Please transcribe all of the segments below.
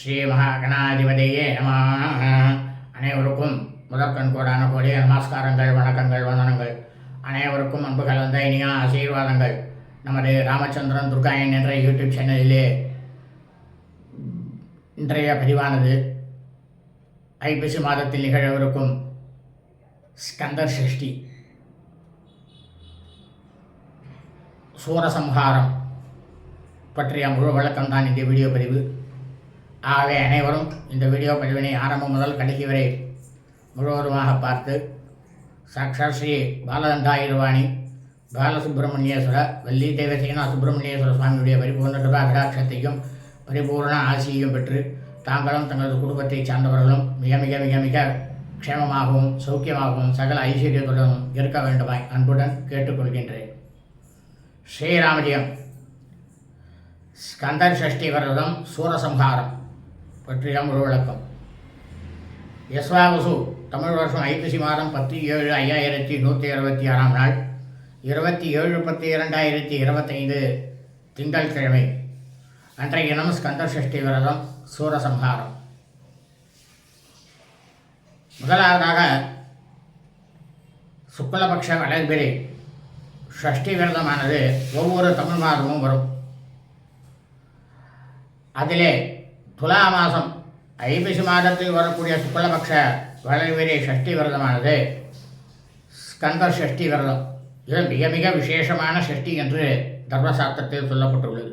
ஸ்ரீ மகாகணாதிபதியே நம. அனைவருக்கும் முதற்கண் கோடான கோடிய நமஸ்காரங்கள் வணக்கங்கள் வந்தனங்கள். அனைவருக்கும் அன்பு கலந்த இனிய ஆசீர்வாதங்கள். நமது ராமச்சந்திரன் துர்காயன் என்ற யூடியூப் சேனலிலே இன்றைய பதிவானது ஐப்பசி மாதத்தில் நிகழவிருக்கும் ஸ்கந்தர் சஷ்டி சூரசம்ஹாரம் பற்றிய முழு வழக்கம்தான் இந்த வீடியோ பதிவு. ஆகவே அனைவரும் இந்த வீடியோ பதிவினை ஆரம்பம் முதல் கடைசி வரை முழுவதுமாக பார்த்து சாக்ஷாத் ஸ்ரீ பாலதண்டாயுர்வாணி பாலசுப்பிரமணியேஸ்வர வள்ளி தேவசேனா சுப்பிரமணியேஸ்வர சுவாமியுடைய பரிபூர்ண கிருபாகடாட்சத்தையும் பரிபூர்ண ஆசியையும் பெற்று தாங்களும் தங்களது குடும்பத்தைச் சார்ந்தவர்களும் மிக மிக மிக மிக க்ஷேமமாகவும் சௌக்கியமாகவும் சகல ஐஸ்வர்யத்துடனும் இருக்க வேண்டுமாய் அன்புடன் கேட்டுக்கொள்கின்றேன். ஸ்ரீராமஜயம். ஸ்கந்தர் சஷ்டி விரதம் சூரசம்ஹாரம். பற்றிடம் ஒரு விளக்கம். யஸ்வாவசு தமிழ் வருஷம் ஐப்பசி மாதம் பத்து ஏழு ஐயாயிரத்தி நூற்றி இருபத்தி ஆறாம் நாள் இருபத்தி ஏழு பத்து இரண்டாயிரத்தி இருபத்தைந்து திங்கட்கிழமை அன்றைய தினம் ஸ்கந்த சஷ்டி விரதம் சூரசம்ஹாரம். முதலாவதாக சுக்லபக்ஷ வளர்பிரி ஷஷ்டி விரதமானது ஒவ்வொரு தமிழ் மாதமும் வரும். அதிலே துலா மாதம் ஐபிசி மாதத்தில் வரக்கூடிய சுக்லபக்ஷ வளர்விரை ஷஷ்டி விரதமானது. ஸ்கந்தர் ஷஷ்டி விரதம். இது மிக மிக விசேஷமான ஷஷ்டி என்று தர்மசாஸ்திரத்தில் சொல்லப்பட்டுள்ளது.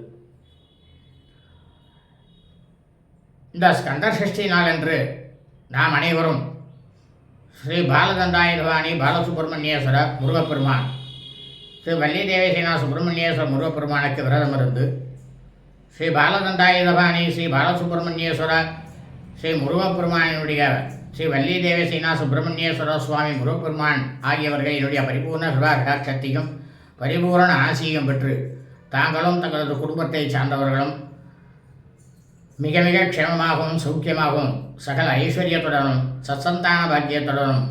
இந்த ஸ்கந்தர் ஷஷ்டி என்று நாம் அனைவரும் ஸ்ரீ பாலதண்டாயுதவாணி பாலசுப்பிரமணியேஸ்வரர் முருகப்பெருமான் ஸ்ரீ வள்ளி தேவசேனா சுப்பிரமணியேஸ்வரர் முருகப்பெருமானுக்கு விரதம் இருந்து ஸ்ரீ பாலதண்டாயுதபாணி ஸ்ரீ பாலசுப்பிரமணியேஸ்வர ஸ்ரீ முருகப்பெருமானினுடைய ஸ்ரீ வள்ளி தேவசீனா சுப்பிரமணியேஸ்வர சுவாமி முருகப்பெருமான் ஆகியவர்கள் என்னுடைய பரிபூர்ண சுபா கடாட்சத்தையும் பரிபூரண ஆசியும் பெற்று தாங்களும் தங்களது குடும்பத்தை சார்ந்தவர்களும் மிக மிக க்ஷேமமாகவும் சௌக்கியமாகவும் சகல ஐஸ்வர்யத்துடனும் சத்சந்தான பாக்கியத்துடனும்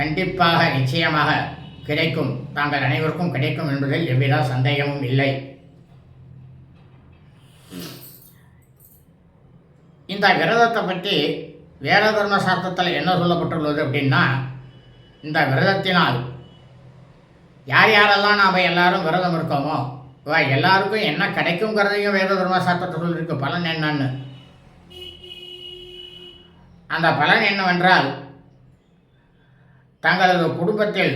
கண்டிப்பாக நிச்சயமாக கிடைக்கும் தாங்கள் அனைவருக்கும் கிடைக்கும் என்பதில் எவ்வித சந்தேகமும் இல்லை. இந்த விரதத்தை பற்றி வேத தர்ம சாஸ்திரத்தில் என்ன சொல்லப்பட்டுள்ளது அப்படின்னா இந்த விரதத்தினால் யார் யாரெல்லாம் நாம் எல்லாரும் விரதம் இருக்கோமோ இவ எல்லாருக்கும் என்ன கிடைக்குங்கிறதையும் வேத தர்ம சாஸ்திரத்தில் சொல்லியிருக்கு பலன் என்னன்னு? அந்த பலன் என்னவென்றால் தங்களது குடும்பத்தில்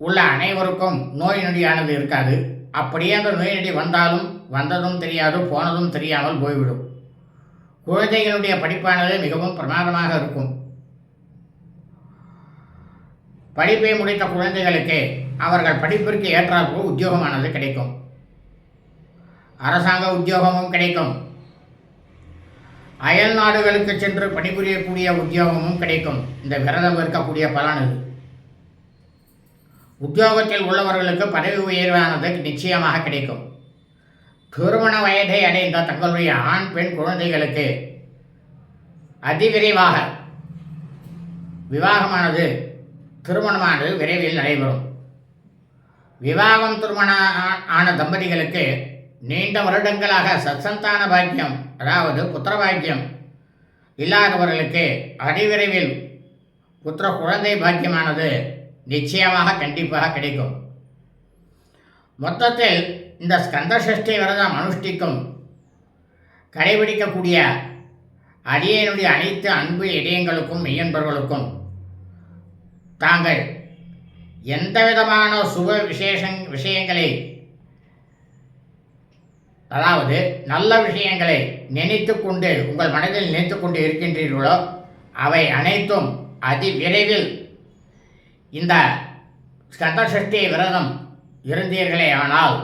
உள்ள அனைவருக்கும் நோய் நொடியானது இருக்காது. அப்படியே அந்த நோய் நொடி வந்தாலும் வந்ததும் தெரியாது போனதும் தெரியாமல் போய்விடும். குழந்தைகளுடைய படிப்பானது மிகவும் பிரமாதமாக இருக்கும். படிப்பை முடித்த குழந்தைகளுக்கு அவர்கள் படிப்பிற்கு ஏற்றாற்போல் உத்தியோகமானது கிடைக்கும். அரசாங்க உத்தியோகமும் கிடைக்கும். அயல் நாடுகளுக்கு சென்று பணிபுரியக்கூடிய உத்தியோகமும் கிடைக்கும். இந்த விரதம் இருக்கக்கூடிய பலன் இது. உத்தியோகத்தில் உள்ளவர்களுக்கு பதவி உயர்வானது நிச்சயமாக கிடைக்கும். திருமண வயதை அடைந்த தங்களுடைய ஆண் பெண் குழந்தைகளுக்கு அதிவிரைவாக விவாகமானது திருமணமானது விரைவில் நடைபெறும். விவாகம் திருமண ஆன தம்பதிகளுக்கு நீண்ட வருடங்களாக சத்சந்தான பாக்கியம் அதாவது புத்திர பாக்கியம் இல்லாதவர்களுக்கு அதிவிரைவில் புத்திர குழந்தை பாக்கியமானது நிச்சயமாக கண்டிப்பாக கிடைக்கும். மொத்தத்தில் இந்த ஸ்கந்த சஷ்டி விரதம் அனுஷ்டிக்கும். கடைபிடிக்கக்கூடிய அடியனுடைய அனைத்து அன்பு இடையங்களுக்கும் மெய்யன்பர்களுக்கும் தாங்கள் எந்த விதமான சுப விசேஷங் விஷயங்களை அதாவது நல்ல விஷயங்களை நினைத்து கொண்டு உங்கள் மனதில் நினைத்து கொண்டு இருக்கின்றீர்களோ அவை அனைத்தும் அதி விரைவில் இந்த ஸ்கந்த சஷ்டி விரதம் இருந்தீர்களே ஆனால்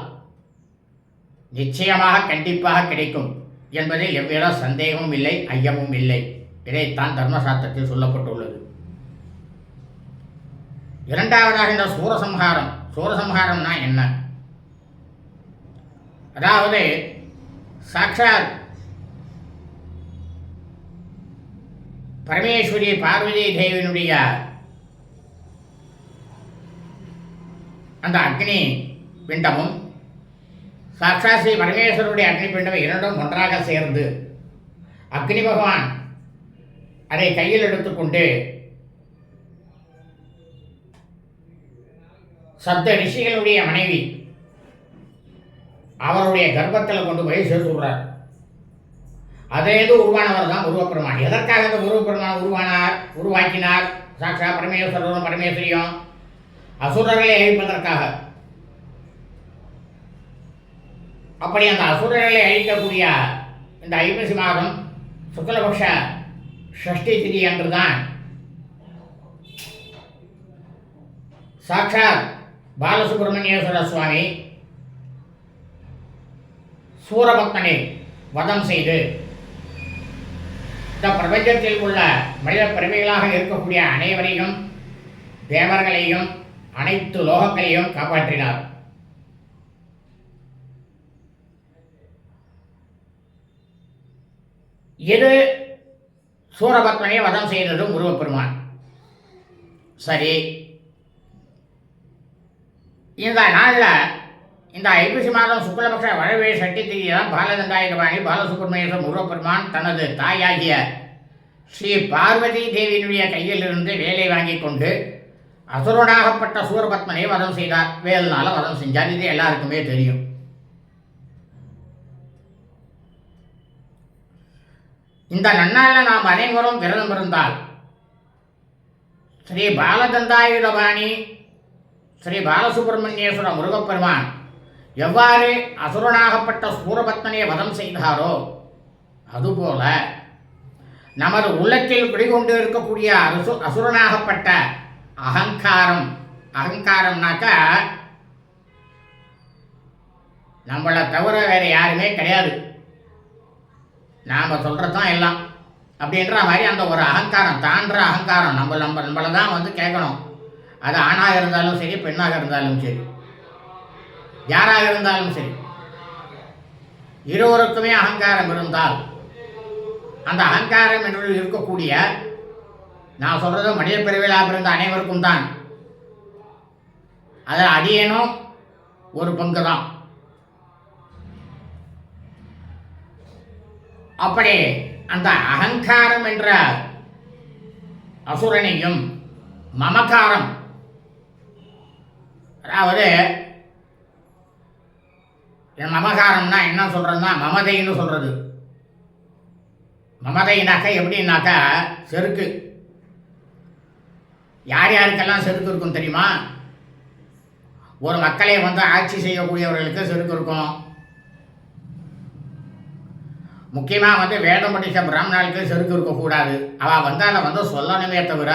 நிச்சயமாக கண்டிப்பாக கிடைக்கும் என்பதில் எவ்வித சந்தேகமும் இல்லை ஐயமும் இல்லை. இதைத்தான் தர்மசாஸ்திரத்தில் சொல்லப்பட்டுள்ளது. இரண்டாவதாக இந்த சூரசம்ஹாரம். சூரசம்ஹாரம்னா என்ன? அதாவது சாட்சாத் பரமேஸ்வரி பார்வதி தேவியினுடைய அந்த அக்னி பிண்டமும் சாட்சா ஸ்ரீ பரமேஸ்வருடைய அக்னிபிண்டம் இரண்டும் ஒன்றாக சேர்ந்து அக்னி பகவான் அதை கையில் எடுத்துக்கொண்டு சப்த ரிஷிகளுடைய மனைவி அவருடைய கர்ப்பத்தில் கொண்டு போய் சேர்த்துடுறார். அதிலேருந்து உருவானவர் தான் உருவப்பெருமான். எதற்காக இந்த உருவப்பெருமான் உருவானார் உருவாக்கினார்? சாட்சா பரமேஸ்வரரும் பரமேஸ்வரியும் அசுரர்களை அழிப்பதற்காக அப்படி அந்த அசுரர்களை அழிக்கக்கூடிய இந்த ஐப்பசி மாதம் சுக்லபக்ஷ ஷஷ்டி திதி அன்றுதான் சாட்சாத் பாலசுப்ரமணியேஸ்வர சுவாமி சூரபக்தனை வதம் செய்து இந்த பிரபஞ்சத்தில் உள்ள மனித பிறவிகளாக இருக்கக்கூடிய அனைவரையும் தேவர்களையும் அனைத்து லோகங்களையும் காப்பாற்றினார். எது? சூரபத்மனை வதம் செய்ததும் முருகப்பெருமான் சரி. இந்த நாளில் இந்த ஐப்பசி மாதம் சுக்லபக்ஷ வழவே சட்டி திதிதான் பாலதண்டாயுதபாணி பாலசுப்ரமணியேஸ்வர முருகப்பெருமான் தனது தாயாகிய ஸ்ரீ பார்வதி தேவியினுடைய கையிலிருந்து வேலை வாங்கி கொண்டு அசுரனாகப்பட்ட சூரபத்மனை வதம் செய்தார். வேல்னால வதம் செஞ்சார். இது எல்லாருக்குமே தெரியும். இந்த நன்னாளில் நாம் அனைவரும் விரதம் இருந்தால் ஸ்ரீ பாலதந்தாயுதபாணி ஸ்ரீ பாலசுப்பிரமணியேஸ்வர முருகப்பெருமான் எவ்வாறு அசுரனாகப்பட்ட சூரபத்மனை வதம் செய்தாரோ அதுபோல நமது உள்ளத்தில் குடிகொண்டு இருக்கக்கூடிய அசு அசுரனாகப்பட்ட அகங்காரம் அகங்காரம்னாக்கா நம்மளை தவிர வேறு யாருமே கிடையாது. நாம் சொல்கிறது தான் எல்லாம். அப்படின்ற மாதிரி அந்த ஒரு அகங்காரம் தாண்ட அகங்காரம் நம்ம நம்ம நம்மளை தான் வந்து கேட்கணும். அது ஆணாக இருந்தாலும் சரி பெண்ணாக இருந்தாலும் சரி. யாராக இருந்தாலும் சரி. இருவருக்குமே அகங்காரம் இருந்தால் அந்த அகங்காரம் என்று இருக்கக்கூடிய நான் சொல்கிறது மனித பிரிவிழா பிறந்த அனைவருக்கும் தான். அதில் அடியனும் ஒரு பங்கு தான் அப்படி அந்த அகங்காரம் என்ற அசுரனையும் மமகாரம் அதாவது என் மமகாரம்னா என்ன சொல்கிறதுனா மமதைன்னு சொல்கிறது மமதைனாக்கா எப்படின்னாக்கா செருக்கு. யார் யாருக்கெல்லாம் செருக்கு இருக்கும் தெரியுமா? ஒரு மக்களை வந்து ஆட்சி செய்யக்கூடியவர்களுக்கு செருக்கு இருக்கும். முக்கியமாக வந்து வேதம் படித்த பிராமணர்களுக்கு செருக்கு இருக்கக்கூடாது. அவள் வந்து அதை வந்து சொல்லணுமே தவிர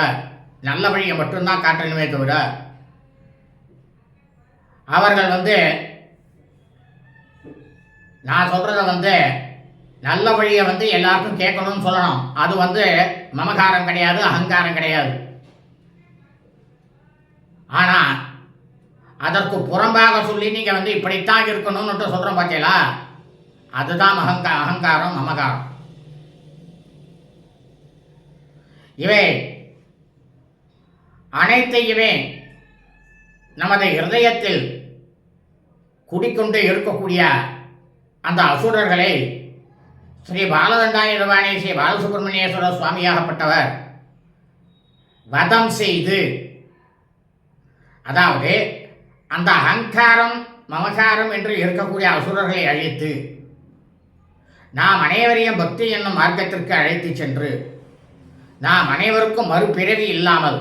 நல்ல வழியை மட்டும்தான் காட்டணுமே தவிர அவர்கள் வந்து நான் சொல்கிறத வந்து நல்ல வழியை வந்து எல்லாருக்கும் கேட்கணும்னு சொல்லணும். அது வந்து மமகாரம் கிடையாது அகங்காரம் கிடையாது. ஆனால் அதற்கு புறம்பாக சொல்லி நீங்கள் வந்து இப்படித்தான் இருக்கணும்னுட்டு சொல்கிறோம் பார்த்தீங்களா அதுதான் அகங்கா அகங்காரம் மமகாரம். இவை அனைத்தையுமே நமது இருதயத்தில் குடிக்கொண்டு இருக்கக்கூடிய அந்த அசுரர்களை ஸ்ரீ பாலதண்டாயுதபாணி ஸ்ரீ பாலசுப்பிரமணியேஸ்வர சுவாமியாகப்பட்டவர் வதம் செய்து அதாவது அந்த அகங்காரம் மமகாரம் என்று இருக்கக்கூடிய அசுரர்களை அழித்து நாம் அனைவரையும் பக்தி என்னும் மார்க்கத்திற்கு அழைத்து சென்று நாம் அனைவருக்கும் மறுபிறவி இல்லாமல்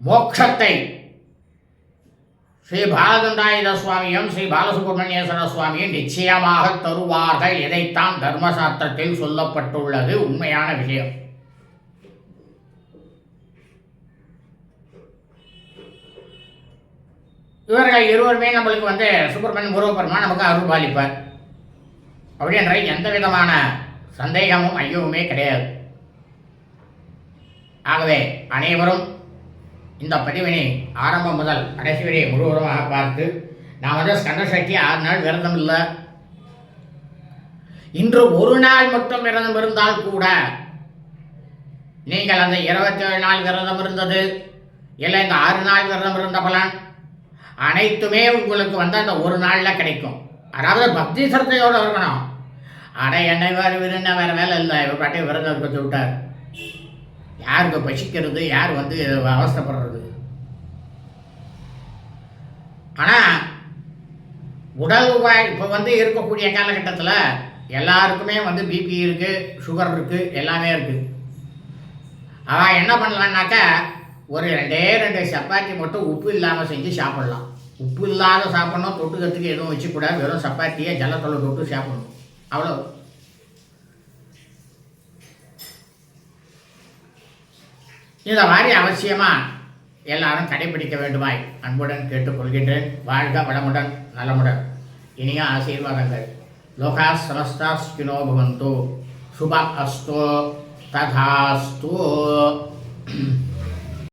மோட்சத்தை ஸ்ரீ பாலதண்டாயுத சுவாமியும் ஸ்ரீ பாலசுப்பிரமணியேஸ்வர சுவாமியும் நிச்சயமாக தருவார்கள். இதைத்தான் தர்மசாஸ்திரத்தில் சொல்லப்பட்டுள்ளது. உண்மையான விஷயம். இவர்கள் இருவருமே நம்மளுக்கு வந்து சுப்பிரமணியன் முருகப்பெருமா நமக்கு அருள் பாலிப்பார். அப்படின்ற எந்த விதமான சந்தேகமும் ஐயவுமே கிடையாது. ஆகவே அனைவரும் இந்த பதிவினை ஆரம்பம் முதல் கடைசி வரை முழுவதுமாக பார்த்து நான் வந்து ஸ்கந்த ஆறு நாள் விரதம் இல்லை. இன்று ஒரு நாள் மட்டும் விரதம் இருந்தால் கூட நீங்கள் அந்த இருபத்தேழு நாள் விரதம் இருந்தது இல்லை இந்த ஆறு நாள் விரதம் இருந்த பலன் அனைத்துமே உங்களுக்கு வந்து அந்த ஒரு நாளில் கிடைக்கும். அதாவது பக்தி சிரத்தையோடு இருக்கணும் அட என்னை வேறு விருந்த வேறு வேலை இல்லை. இவர் பாட்டி விரதம் இருக்க விட்டார் யாருக்கு பசிக்கிறது? யார் வந்து அவஸ்தப்படுறது? ஆனால் உடல் உபாய் இப்போ வந்து இருக்கக்கூடிய காலகட்டத்தில் எல்லாருக்குமே வந்து பிபி இருக்குது சுகர் இருக்குது எல்லாமே இருக்குது அவன் என்ன பண்ணலான்னாக்கா ஒரு ரெண்டே ரெண்டு சப்பாத்தி மட்டும் உப்பு இல்லாமல் செஞ்சு சாப்பிட்லாம். உப்பு இல்லாத சாப்பிட்ணும் தொட்டுக்கிறதுக்கு எதுவும் வச்சுக்கூடாது. வெறும் சப்பாத்தியை ஜலத்தொலை தொட்டு சாப்பிடணும். அவ்வளோ இந்த மாதிரி அவசியமாக எல்லாரும் கடைபிடிக்க வேண்டுமாய். அன்புடன் கேட்டுக்கொள்கின்றேன் வாழ்க வளமுடன் நலமுடன். இனிய ஆசீர்வாதங்கள். லோகா சமஸ்தா ஸ்கினோ பவந்தோ. சுப அஸ்தோ. ததாஸ்து.